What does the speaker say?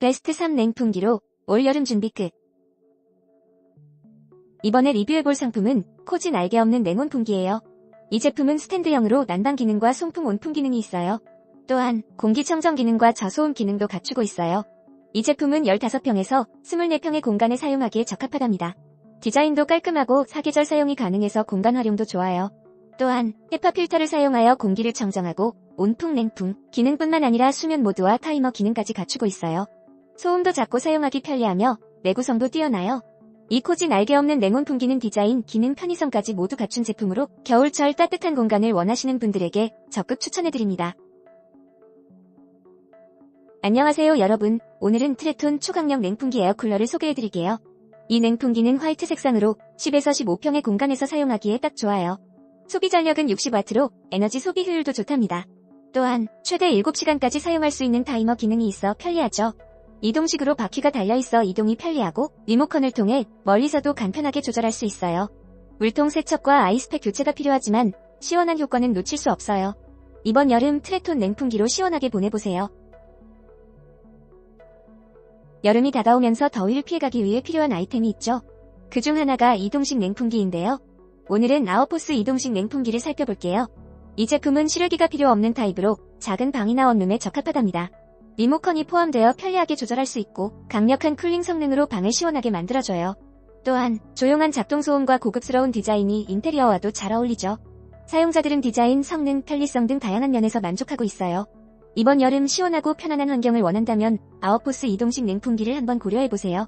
베스트 3 냉풍기로 올여름 준비 끝. 이번에 리뷰해볼 상품은 코지 날개 없는 냉온풍기예요. 이 제품은 스탠드형으로 난방 기능과 송풍 온풍 기능이 있어요. 또한 공기청정 기능과 저소음 기능도 갖추고 있어요. 이 제품은 15평에서 24평의 공간에 사용하기에 적합하답니다. 디자인도 깔끔하고 사계절 사용이 가능해서 공간 활용도 좋아요. 또한 헤파 필터를 사용하여 공기를 청정하고 온풍 냉풍 기능뿐만 아니라 수면 모드와 타이머 기능까지 갖추고 있어요. 소음도 작고 사용하기 편리하며 내구성도 뛰어나요. 이 코지 날개 없는 냉온 풍기는 디자인, 기능, 편의성까지 모두 갖춘 제품으로 겨울철 따뜻한 공간을 원하시는 분들에게 적극 추천해드립니다. 안녕하세요 여러분. 오늘은 트레톤 초강력 냉풍기 에어쿨러를 소개해드릴게요. 이 냉풍기는 화이트 색상으로 10에서 15평의 공간에서 사용하기에 딱 좋아요. 소비 전력은 60W로 에너지 소비 효율도 좋답니다. 또한 최대 7시간까지 사용할 수 있는 타이머 기능이 있어 편리하죠. 이동식으로 바퀴가 달려있어 이동이 편리하고 리모컨을 통해 멀리서도 간편하게 조절할 수 있어요. 물통 세척과 아이스팩 교체가 필요하지만 시원한 효과는 놓칠 수 없어요. 이번 여름 트레톤 냉풍기로 시원하게 보내보세요. 여름이 다가오면서 더위를 피해가기 위해 필요한 아이템이 있죠. 그 중 하나가 이동식 냉풍기인데요. 오늘은 아웃포스 이동식 냉풍기를 살펴볼게요. 이 제품은 실외기가 필요 없는 타입으로 작은 방이나 원룸에 적합하답니다. 리모컨이 포함되어 편리하게 조절할 수 있고 강력한 쿨링 성능으로 방을 시원하게 만들어줘요. 또한 조용한 작동 소음과 고급스러운 디자인이 인테리어와도 잘 어울리죠. 사용자들은 디자인, 성능, 편리성 등 다양한 면에서 만족하고 있어요. 이번 여름 시원하고 편안한 환경을 원한다면 아웃포스 이동식 냉풍기를 한번 고려해보세요.